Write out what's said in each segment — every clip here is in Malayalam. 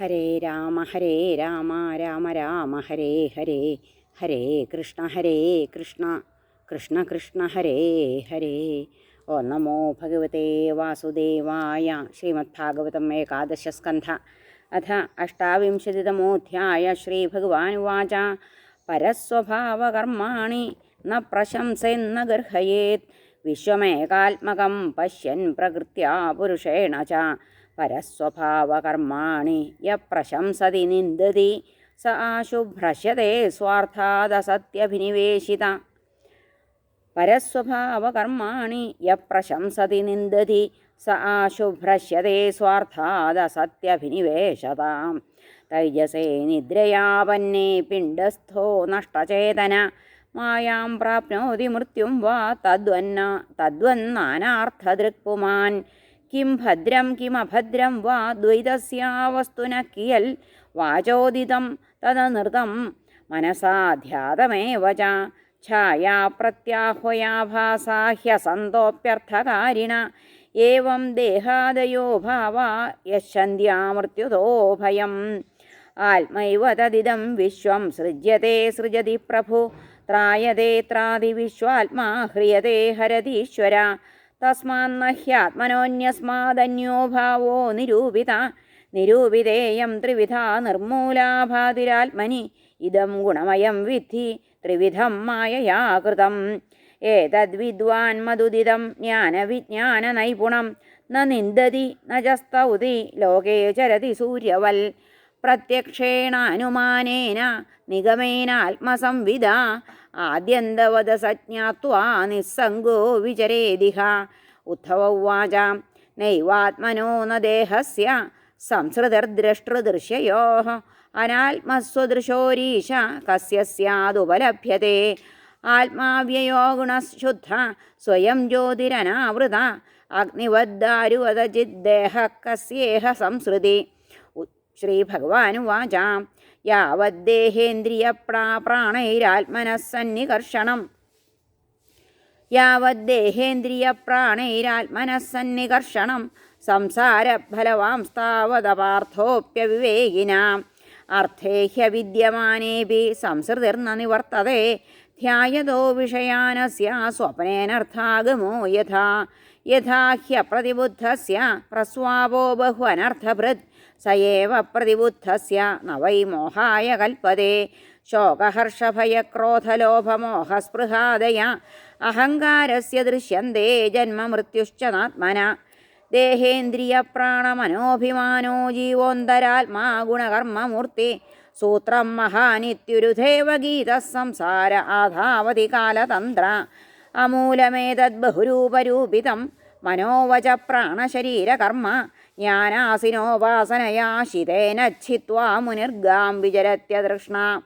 ഹരേ രാമ ഹരേ രാമ രാമ രാമ ഹരേ ഹരേ ഹരേ കൃഷ്ണ ഹരേ കൃഷ്ണ കൃഷ്ണ കൃഷ്ണ ഹരേ ഹരേ. ഓ നമോ ഭഗവതേ വാസുദേവായ ശ്രീമദ്ഭാഗവതം ഏകാദശസ്കന്ധ. അഥ അഷ്ടാവിംശതിതമോധ്യായ ശ്രീഭഗവാനുവാച. പരസ്വഭാവകർമാണി ന പ്രശംസെന്ന ഗർഹയേത്. വിശ്വമേകാത്മകം പശ്യൻ പ്രകൃത്യാ പുരുഷേണ ച. പരസ്വഭാവകർമാണി യ പ്രശംസതി നിന്ദതി സ ആശുഭ്രശ്യത്തെ സ്വാർത്ഥാദസത്യഭിനിവേശിത. പരസ്വഭാവകർമാണി യ പ്രശംസതി നിന്ദതി സ ആശുഭ്രശ്യത്തെ സ്വാർത്ഥാദസത്യഭിനിവേശതാം. തൈജസേ നിദ്രയാപന്നേ പിണ്ഡസ്ഥോ നഷ്ടചേതന മായാം പ്രാപ്നോതി മൃത്യും വാ തദ്വന്ന തദ്വന്നാനാർത്ഥദൃക്പുമാൻ. കിം ഭദ്രം കിമഭദ്രം വാ ദ്വൈതസ്യാവസ്തുന കിയൽ വാചോദിതം തദനൃതം മനസാധ്യാതമേവ ച ഛായാ പ്രത്യാഹ്വയാഭാസാഹ്യസന്തോപ്യർത്ഥകാരിണ ഏവം ദേഹാദയോ ഭാവ യശന്ത്യാമൃത്യുതോ ഭയം. ആത്മൈവ തദിദം വിശ്വം സൃജ്യത്തെ സൃജതി പ്രഭു ത്രായതേ ത്രാതി വിശ്വാത്മാ ഹ്രിയതേ ഹരതീശ്വര തസ്മാന്ന ഹ്യാത്മനോന്യസ്മാദന്യോ ഭാവോ നിരൂപിത. നിരൂപിതേയം ത്രിവിധ നിർമൂലാഭാതിരാത്മനി. ഇതം ഗുണമയം വിദ്ധി ത്രിവിധം മായയാകൃതം. ഏതദ്വിദ്വാൻ മധുദിതം ജ്ഞാനവിജ്ഞാനനൈപുണം. ന നിന്ദതി ന ലോകേ ചരതി സൂര്യവൽ. പ്രത്യക്ഷേണാനുമാനേന നിഗമേനാത്മസംവിദ. ആദ്യന്തവദ സജ്ഞാത്വാ നിസ്സംഗോ വിചരേദിഹ ഉദ്ധവ ഉവാച നൈവാത്മനോ ന ദേഹസ്യ സംസൃതിർദ്രഷ്ടൃദൃശ്യയോ അനാത്മസ്വദൃശോരീശ കസ്യ സ്യാദുപലഭ്യത്തെ. ആത്മാവ്യയോ ഗുണശുദ്ധ സ്വയം ജ്യോതിരനാവൃത അഗ്നിവദ്ദാരുവതജിദ്ദേഹ കസ്യേഹ സംസൃതി. ശ്രീഭഗവാനുവാച യാവദ്ദേഹേന്ദ്രിയപ്രാണൈരാത്മനസ്സന്നികർഷണം യാവദ്ദേഹേന്ദ്രിയപ്രാണൈരാത്മനസ്സന്നികർഷണം സംസാരഫലവാംസ്താവതപാർത്ഥോപ്യവിവേകിനാം. അർത്ഥേ ബി സംസൃതിർന്ന നിവർത്തതേ. ധ്യായതോ വിഷയാനസ്യ സ്വപ്നേനർത്ഥാഗമോ യഥാ. യഥാ ഹ്യപ്രതിബുദ്ധസ്യ പ്രസ്വാവോ ബഹു അനർത്ഥഭൃത് സ ഏവ പ്രതിബുദ്ധസ്യ ന വൈ മോഹായ കൽപ്പതേ ശോകഹർഷഭയക്രോധലോഭമോഹസ്പൃഹാദയ. അഹങ്കാരസ്യ ദൃശ്യന്തേ ജന്മമൃത്യുശ്ച നാത്മന. ദേഹേന്ദ്രിയപ്രാണമനോഭിമാനോ ജീവോന്തരാത്മാ ഗുണകർമ്മമൂർത്തി. സൂത്രം മഹാനിത്യുരുധേവ ഗീതഃ സംസാര ആധാവതി കാലതന്ത്ര അമൂലമേതദ് ബഹുരൂപരൂപിതം മനോവച പ്രാണശരീരകർമ്മ ജ്ഞാനാസിനോപാസനയാ ശിതേന ഛിത്വാ മുനിർഗാം വിചരത്യതൃഷ്ണ.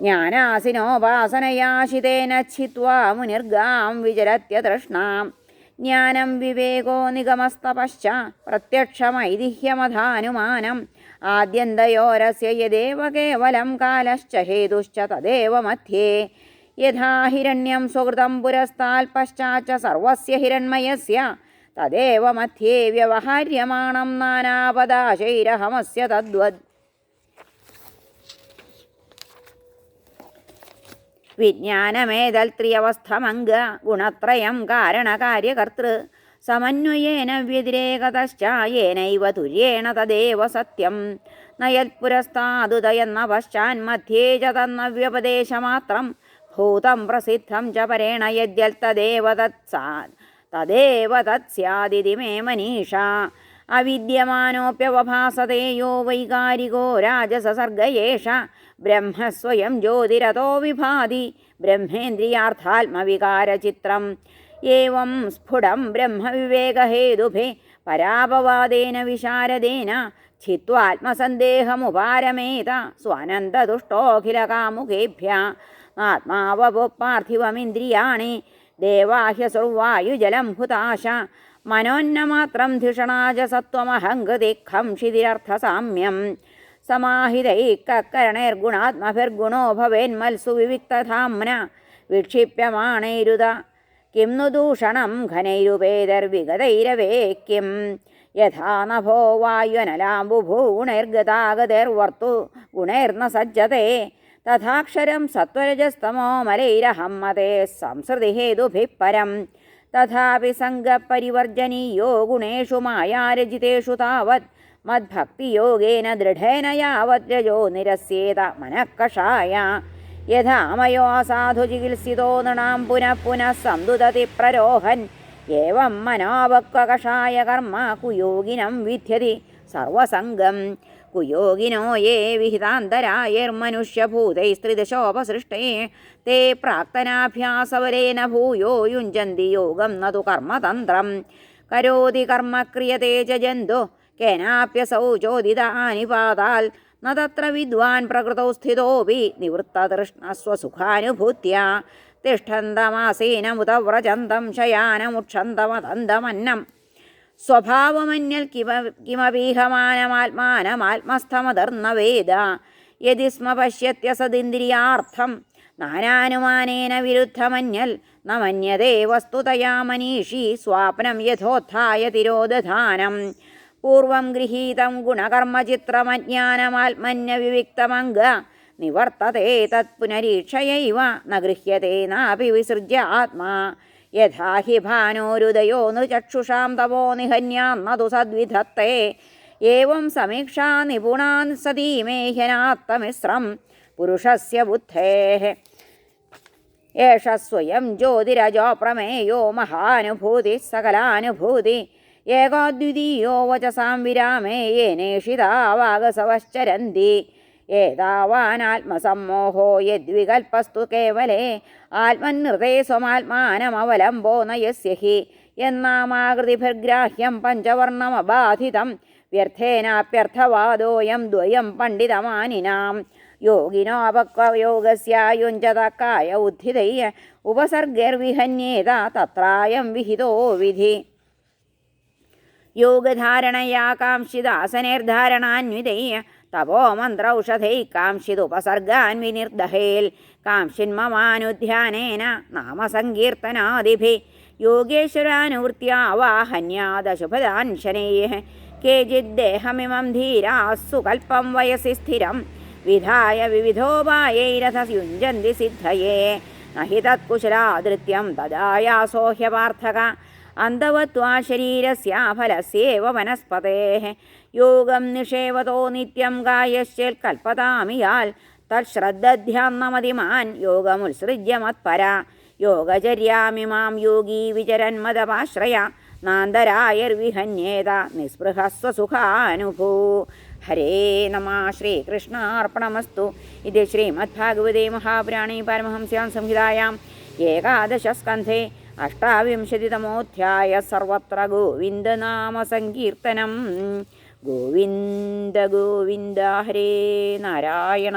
ജ്ഞാനാസിനോപാസനയാ ശിതേന ഛിത്വാ മുനിർഗാം വിചരത്യതൃഷ്ണ. ജ്ഞാനം വിവേകോ നിഗമസ്തപശ്ച. പ്രത്യക്ഷമൈതിഹ്യമധാനുമാനം. ആദ്യന്തയോരസ്യ യദേവ കേവലം കാലശ്ച ഹേതുശ്ച തദേവ മധ്യേ. യഥാ ഹിരണ്യം സുഹൃതം പുരസ്താൽ പശ്ചാച്ച സർവസ്യ ഹിരൺമയസ്യ തദേവ മധ്യേ വ്യവഹാര്യമാണം നാനാപദാശൈരഹമസ്യ തദ്വത് വിജ്ഞാനമേതൽ ത്രിയവസ്ഥമംഗ ഗുണത്രയം കാരണകാര്യകർത്തൃ. സമന്വയേന വ്യതിരേകതശ്ചായേനൈവ തുര്യേണ തദേവ സത്യം. നയൽപുരസ്താദുദയെന്ന പശ്ചാന്മധ്യേ ച തന്നവ്യപദേശമാത്രം ഭൂതം പ്രസിദ്ധം ച പരേണ യദ്യൽ തദേവ തത്സാ തദേവ തത്സ്യാദിതി മേ മനീഷ. അവിദ്യമാനോപ്യവഭാസത്തെ യോ വൈകാരികോ രാജസസർഗയേഷ. ബ്രഹ്മസ്വയം ജ്യോതിരതോ വിഭാതി. ബ്രഹ്മേന്ദ്രിയാർത്ഥാത്മവികാരചിത്രം. ഏവം സ്ഫുടം ബ്രഹ്മവിവേകഹേതുഭേ പരാപവാദേന വിശാരദേന ചിത്വാത്മസന്ദേഹമുപാരമേത സ്വാനന്ദതുഷ്ടോഖിലകാമുകേഭ്യ ആത്മാവപു പാർത്ഥിവമിന്ദ്രിയാണി ദേവാഹ്യസുർവായുജലം ഹുതാശ. മനോന്നമാത്രം ധിഷണാജ സത്വമഹങ്കൃതിഖം ക്ഷിതിരർത്ഥസാമ്യം സമാഹിതൈക്കരണൈർഗുണാത്മഭിർഗുണോ ഭവേന്മത്സു വിവിക്തധാംന വിക്ഷിപ്യമാണൈരുത കിം नु दूषणं घनैरुपेदर्विगतैरवेक्यं यथा नभो वायुनलाम्बुभूगुणैर्गतागतैर्वर्तु गुणैर्न सज्जते तथाक्षरं सत्त्वरजस्तमो मलैरहं मते संसृतिहेतुभिः परं तथापि सङ्गपरिवर्जनीयो गुणेषु मायारजितेषु तावत् मद्भक्तियोगेन दृढेन यावद्रजो निरस्येत मनःकषाय രജോ സാധു ചികിത്സിതോ നൃണാം പുനഃ പുനഃ സന്തുതതി പ്രരോഹൻ. ഏവം മനോവക്വകഷായ കർമ്മ കുയോഗിനം വിധ്യതി സർവസംഗം. കുയോഗിനോ യേ വിഹിതാന്തരായൈർമനുഷ്യഭൂതൈസ്ത്രിദശോപസൃഷ്ടേ തേ പ്രാക്തനാഭ്യാസവരേന ഭൂയോ യുഞ്ജന്തി യോഗം നതു കർമ്മതന്ത്രം. കരോതി കർമ്മ ക്രിയതേ ജന്തു കേനാപ്യസൗ ചോദിതാനിപാതാൽ തത്ര വിദ്വാൻ പ്രകൃതൗ സ്ഥിതോപി നിവൃത്തതൃഷ്ണസ്വസുഖാനുഭൂത്യ തിഷ്ഠന്തമാസീനമുത വ്രജന്തം ശയാനമുക്ഷന്തമതന്തമന്നം സ്വഭാവമന്യൽ കിമ കിമപീഹമാനമാത്മാനമാത്മസ്ഥമതർന്ന വേദ യതി സ്മ പശ്യത്യ പശ്യത്യസദിന്ദ്രിയാർത്ഥം നാനാനുമാനേന വിരുദ്ധമന്യൽ ന മന്യതേ വസ്തുതയാ മനീഷി സ്വാപ്നം യഥോത്ഥായ തിരോദധാനം. പൂർവം ഗൃഹീതം ഗുണകർമ്മചിത്രമജ്ഞാനമാത്മന്യവിവിക്തമംഗ നിവർത്തതേ തത് പുനരീക്ഷയൈവ നഗൃഹ്യതേ നാപി വിസൃജ്യ ആത്മാ. യഥാ ഹി ഭാനോരുദയോ നൃചക്ഷുഷാം തപോ നിഹന്യാന്നതു സദ്വിധത്തെ. ഏവം സമീക്ഷാ നിപുണാൻ സതീമേഹ്യനാത്തമിശ്രം പുരുഷസ്യ ബുദ്ധേः. യേഷ സ്വയം ജ്യോതിരജോ പ്രമേയോ മഹാനുഭൂതി സകലാനുഭൂതി. ഏകോദ്വിതീയോ വചസാം വിരാമേ ഏതാവാനാത്മസമ്മോഹോ യദ്വികൽപ്പസ്തു കേവലേ ആത്മനൃതേ സ്വമാത്മാനമവലംബോ നയസ്യ ഹി എന്നാമാകൃതിഭിർഗ്രാഹ്യം പഞ്ചവർണമബാധിതം വ്യർത്ഥേനാപ്യർത്ഥവാദോയം ദ്വയം പണ്ഡിതമാനിനാം. യോഗിനോ അപക്വയോഗസ്യായുഞ്ചതക്കായ ഉദ്ധിതൈ ഉപസർഗൈർവിഹന്യേത തത്രായം വിഹിതോ വിധി. യോഗധാരണയാ കാംക്ഷിദാസനൈർധാരണാന്വിതൈ തപോ മന്ത്രൌഷധൈ കാംക്ഷിദുപസർഗാൻ വിനിർദഹേൽ കാംക്ഷിന്മമാനുധ്യാനേന നാമസങ്കീർത്തനാദിഭി. യോഗേശ്വരാനുവൃത്യാവാഹന്യാദശുഭദാൻ ശനൈः കേചിദ്ദേഹമിമം ധീരാസ്സു കൽപ്പം വയസി സ്ഥിരം. വിധായ വിവിധോപായൈരഥ യുഞ്ജന്തി സിദ്ധയേ. നഹി തത്കുശലാദൃത്യം തദായാസോഹ്യപാർത്ഥക. അന്തവത്വാ ശരീരസ്യ ഫലസ്യേവ വനസ്പതേः യോഗം നിഷേവതോ നിത്യം ഗായശ്ചേൽ കായശ്ചേൽക്കൽപ്പതാമിയാൽ തശ്രദ്ധധ്യാന്നമതിമാൻ യോഗമുത്സൃജ്യ മത്പര. യോഗചര്യാമിമാം യോഗീ വിചരന്മദപാശ്രയ നാന്തരായർവിഹന്യേത നിസ്പൃഹസ്വസുഖാനുഭൂ ഹരേ നമ ശ്രീകൃഷ്ണാർപ്പണമസ്തു. ഇത് ശ്രീമദ്ഭാഗവതേ മഹാപുരാണേ പരമഹംസ്യാം സംഹിതായാം ഏകാദശസ്കന്ധേ. അഷ്ടാവിംശതിതമോധ്യായ സർവത്ര ഗോവിന്ദനാമസങ്കീർത്തനം ഗോവിന്ദ ഗോവിന്ദ ഹരേ നാരായണ.